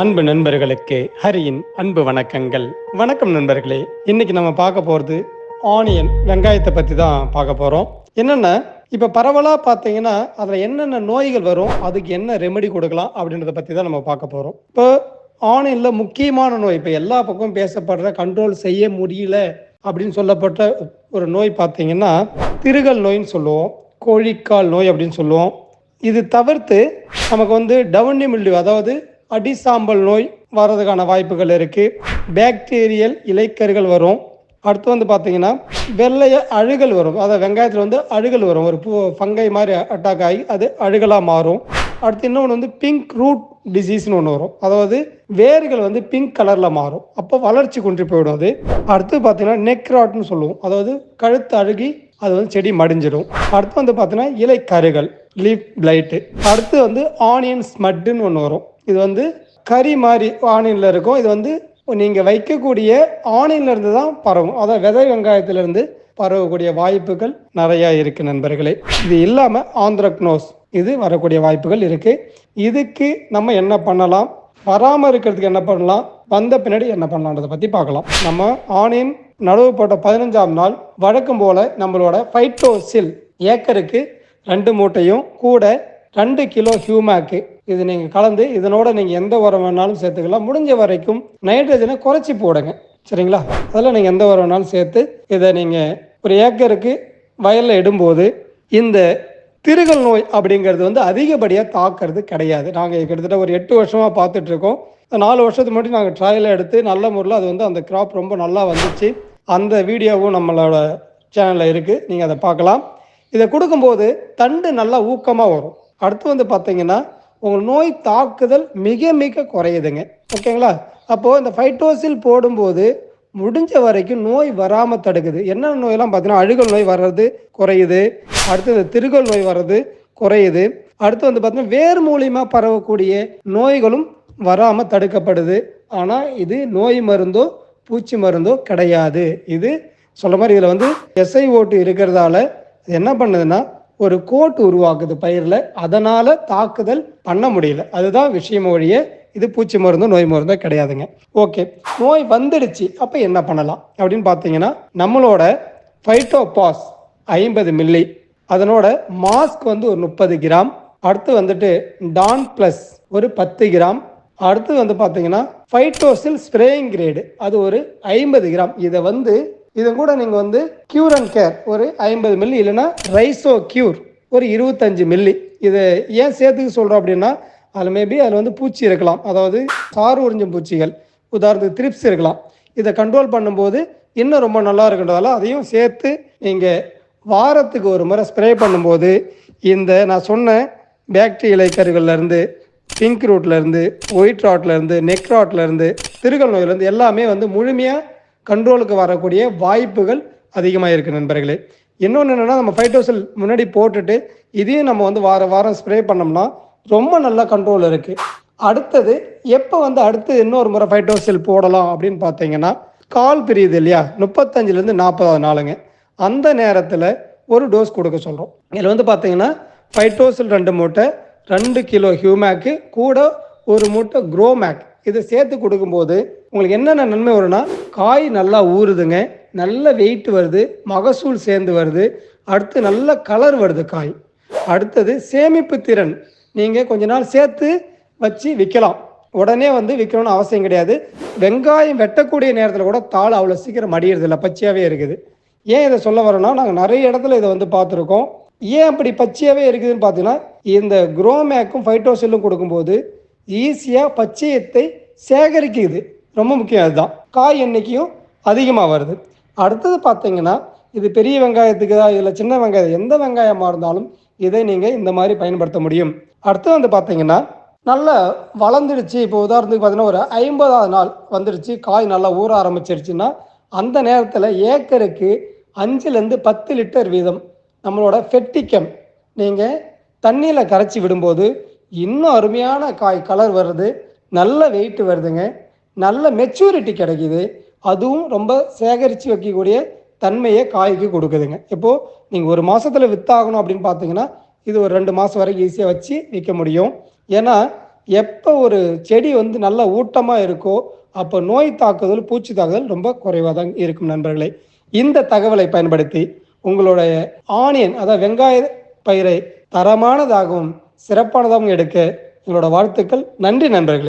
அன்பு நண்பர்களுக்கு ஹரியின் அன்பு வணக்கங்கள். வணக்கம் நண்பர்களே இன்னைக்கு நம்ம பார்க்க போறது ஆனியன் வெங்காயத்தை பத்தி தான் பார்க்க போறோம். என்னன்னா? இப்ப பரவலா பார்த்தீங்கன்னா அதுல என்னென்ன நோய்கள் வரும் அதுக்கு என்ன ரெமெடி கொடுக்கலாம் அப்படின்றத பத்தி தான் நம்ம பார்க்க போறோம். இப்போ ஆனியன்ல முக்கியமான நோய் இப்ப எல்லா பக்கமும் பேசப்படுற கண்ட்ரோல் செய்ய முடியல அப்படின்னு சொல்லப்பட்ட ஒரு நோய் பார்த்தீங்கன்னா திருகல் நோயின்னு சொல்லுவோம் கோழிக்கால் நோய் அப்படின்னு சொல்லுவோம். இது தவிர்த்து நமக்கு வந்து டவுன்யூ மில்டியூ அதாவது அடிசாம்பல் நோய் வர்றதுக்கான வாய்ப்புகள் இருக்குது பேக்டீரியல் இலைக்கருகள் வரும். அடுத்து வந்து பார்த்தீங்கன்னா வெள்ளைய அழுகல் வரும். அதாவது வெங்காயத்தில் வந்து அழுகல் வரும். ஒரு பூ ஃபங்கை மாதிரி அட்டாக் ஆகி அது அழுகலாக மாறும். அடுத்து இன்னொன்று வந்து பிங்க் ரூட் டிசீஸ்னு ஒன்று வரும். அதாவது வேர்கள் வந்து பிங்க் கலரில் மாறும். அப்போ வளர்ச்சி குன்றி போயிடும் அது. அடுத்து பார்த்தீங்கன்னா நெக்ராட்னு சொல்லுவோம். அதாவது கழுத்து அழுகி அது வந்து செடி மடிஞ்சிடும். அடுத்து வந்து பார்த்தீங்கன்னா இலை கருகள் லீஃப் லைட்டு அடுத்து வந்து ஆனியன் ஸ்மட்டுன்னு ஒன்று வரும். இது வந்து கறி மாதிரி ஆனியனில் இருக்கும். இது வந்து நீங்கள் வைக்கக்கூடிய ஆனியன்லேருந்து தான் பரவும். அதாவது விதை வெங்காயத்திலேருந்து பரவக்கூடிய வாய்ப்புகள் நிறையா இருக்குது நண்பர்களே. இது இல்லாமல் ஆந்திரக்னோஸ் இது வரக்கூடிய வாய்ப்புகள் இருக்குது இதுக்கு நம்ம என்ன பண்ணலாம்? வராமல் இருக்கிறதுக்கு என்ன பண்ணலாம்? வந்த பின்னாடி என்ன பண்ணலான்றதை பற்றி பார்க்கலாம். நம்ம ஆனியன் நடவு போட்ட பதினஞ்சாம் நாள் வழக்கம் போல் நம்மளோட ஃபைட்டோசில் ஏக்கருக்கு ரெண்டு மூட்டையும் கூட ரெண்டு கிலோ ஹியூமேக்கு இது நீங்கள் கலந்து இதனோட நீங்கள் எந்த உரம் வேணாலும் சேர்த்துக்கலாம். முடிஞ்ச வரைக்கும் நைட்ரஜனை குறைச்சி போடுங்க. சரிங்களா? அதில் நீங்கள் எந்த உரம் வேணாலும் சேர்த்து இதை நீங்கள் ஒரு ஏக்கருக்கு வயலில் இடும்போது இந்த திருகல் நோய் அப்படிங்கிறது வந்து அதிகப்படியாக தாக்குறது கிடையாது. நாங்கள் கிட்டத்தட்ட ஒரு எட்டு வருஷமாக பார்த்துட்ருக்கோம். நாலு வருஷத்துக்கு முன்னாடி நாங்கள் ட்ரையல் எடுத்து நல்ல முறையில் அது வந்து அந்த கிராப் ரொம்ப நல்லா வந்துச்சு. அந்த வீடியோவும் நம்மளோட சேனலில் இருக்குது நீங்கள் அதை பார்க்கலாம். இதை கொடுக்கும்போது தண்டு நல்லா ஊக்கமாக வரும். அடுத்து வந்து பார்த்தீங்கன்னா உங்கள் நோய் தாக்குதல் மிக மிக குறையுதுங்க. ஓகேங்களா? அப்போது இந்த ஃபைட்டோசில் போடும்போது முடிஞ்ச வரைக்கும் நோய் வராமல் தடுக்குது. என்னென்ன நோயெல்லாம் பார்த்தீங்கன்னா அழுகல் நோய் வர்றது குறையுது. அடுத்து இந்த திருகல் நோய் வர்றது குறையுது. அடுத்து வந்து பார்த்தீங்கன்னா வேர் மூலியமாக பரவக்கூடிய நோய்களும் வராமல் தடுக்கப்படுது. ஆனால் இது நோய் மருந்தோ பூச்சி மருந்தோ கிடையாது. இது சொல்ல மாதிரி இதில் வந்து எஸ்ஐ ஓட்டு இருக்கிறதால இது என்ன பண்ணுதுன்னா ஒரு கோட் உருவாக்குது பயிரில் அதனால் தாக்குதல் பண்ண முடியல. அதுதான் விஷயம் ஒழிய இது பூச்சி மருந்தோ நோய் மருந்தோ கிடையாதுங்க. ஓகே நோய் வந்துடுச்சு அப்போ என்ன பண்ணலாம்? அப்படின்னு பார்த்தீங்கன்னா நம்மளோட ஃபைட்டோபாஸ் ஐம்பது மில்லி அதனோட மாஸ்க் வந்து ஒரு முப்பது கிராம் அடுத்து வந்துட்டு டான் ப்ளஸ் ஒரு பத்து கிராம் அடுத்து வந்து பார்த்தீங்கன்னா ஃபைட்டோசில் ஸ்ப்ரேயிங் கிரேடு அது ஒரு ஐம்பது கிராம். இதை வந்து இதை கூட நீங்கள் வந்து கியூர் அண்ட் கேர் ஒரு ஐம்பது மில்லி இல்லைன்னா ரைஸோ கியூர் ஒரு இருபத்தஞ்சு மில்லி இதை ஏன் சேர்த்துக்க சொல்கிறோம் அப்படின்னா அதில் மேபி அதில் வந்து பூச்சி இருக்கலாம். அதாவது சாறு உறிஞ்சும் பூச்சிகள். உதாரணத்துக்கு த்ரிப்ஸ் இருக்கலாம். இதை கண்ட்ரோல் பண்ணும்போது இன்னும் ரொம்ப நல்லா இருக்குன்றதால அதையும் சேர்த்து நீங்கள் வாரத்துக்கு ஒரு முறை ஸ்ப்ரே பண்ணும்போது இந்த நான் சொன்ன பாக்டீரியா இலைக்கருகள்லேருந்து பிங்க் ரூட்லேருந்து ஒயிட் ராட்லேருந்து நெக் ராட்லேருந்து திருகல் நோயிலேருந்து எல்லாமே வந்து முழுமையாக கண்ட்ரோலுக்கு வரக்கூடிய வாய்ப்புகள் அதிகமாக இருக்குது நண்பர்களே. இன்னொன்று என்னென்னா நம்ம ஃபைட்டோசல் முன்னாடி போட்டுட்டு இதையும் நம்ம வந்து வார வாரம் ஸ்ப்ரே பண்ணோம்னா ரொம்ப நல்ல கண்ட்ரோல் இருக்குது அடுத்தது எப்போ வந்து அடுத்து இன்னொரு முறை ஃபைட்டோசல் போடலாம் அப்படின்னு பார்த்தீங்கன்னா கால் பிரியுது இல்லையா? முப்பத்தஞ்சுலேருந்து நாற்பதாவது நாளுங்க. அந்த நேரத்தில் ஒரு டோஸ் கொடுக்க சொல்கிறோம் இதில் வந்து பார்த்தீங்கன்னா ஃபைட்டோசல் ரெண்டு மூட்டை ரெண்டு கிலோ ஹியூமேக்கு கூட ஒரு மூட்டை குரோமேக் இதை சேர்த்து கொடுக்கும்போது உங்களுக்கு என்னென்ன நன்மை வரும்னா காய் நல்லா ஊறுதுங்க நல்ல வெயிட் வருது மகசூல் சேர்ந்து வருது அடுத்து நல்ல கலர் வருது காய். அடுத்தது சேமிப்பு திறன். நீங்கள் கொஞ்ச நாள் சேர்த்து வச்சு விற்கலாம். உடனே வந்து விற்கணும்னு அவசியம் கிடையாது. வெங்காயம் வெட்டக்கூடிய நேரத்தில் கூட தாள் அவ்வளோ சீக்கிரம் மடியறதில்ல பச்சையாகவே இருக்குது. ஏன் இதை சொல்ல வரோன்னா நாங்கள் நிறைய இடத்துல இதை வந்து பார்த்துருக்கோம். ஏன் அப்படி பச்சையாகவே இருக்குதுன்னு பார்த்தீங்கன்னா இந்த குரோமேக்கும் ஃபைட்டோசெல்லும் கொடுக்கும்போது ஈஸியாக பச்சையத்தை சேகரிக்குது ரொம்ப முக்கியம் அதுதான். காய் எண்ணிக்கையும் அதிகமாக வருது. அடுத்தது பார்த்தீங்கன்னா இது பெரிய வெங்காயத்துக்கு தான் இதில் சின்ன வெங்காயம் எந்த வெங்காயமாக இருந்தாலும் இதை நீங்கள் இந்த மாதிரி பயன்படுத்த முடியும். அடுத்தது வந்து பார்த்தீங்கன்னா நல்லா வளர்ந்துடுச்சு. இப்போ உதாரணத்துக்கு பார்த்தீங்கன்னா ஒரு ஐம்பதாவது நாள் வந்துடுச்சு காய் நல்லா ஊற ஆரம்பிச்சிருச்சுன்னா அந்த நேரத்தில் ஏக்கருக்கு அஞ்சுலேருந்து பத்து லிட்டர் வீதம் நம்மளோட ஃபெட்டிக்கம் நீங்கள் தண்ணியில் கரைச்சி விடும்போது இன்னும் அருமையான காய் கலர் வருது. நல்ல வெயிட் வருதுங்க. நல்ல மெச்சூரிட்டி கிடைக்குது. அதுவும் ரொம்ப சேகரித்து வைக்கக்கூடிய தன்மையை காய்க்கு கொடுக்குதுங்க. இப்போது நீங்கள் ஒரு மாதத்தில் வித்தாகணும் அப்படின்னு பார்த்தீங்கன்னா இது ஒரு ரெண்டு மாதம் வரைக்கும் ஈஸியாக வச்சு விற்க முடியும். ஏன்னா எப்போ ஒரு செடி வந்து நல்ல ஊட்டமாக இருக்கோ அப்போ நோய் தாக்குதல் பூச்சி தாக்குதல் ரொம்ப குறைவாக தான் இருக்கும் நண்பர்களே. இந்த தகவலை பயன்படுத்தி உங்களுடைய ஆனியன் அதாவது வெங்காய பயிரை தரமானதாகவும் சிறப்பானதாகவும் எடுக்க உங்களோட வாழ்த்துக்கள். நன்றி நண்பர்களே.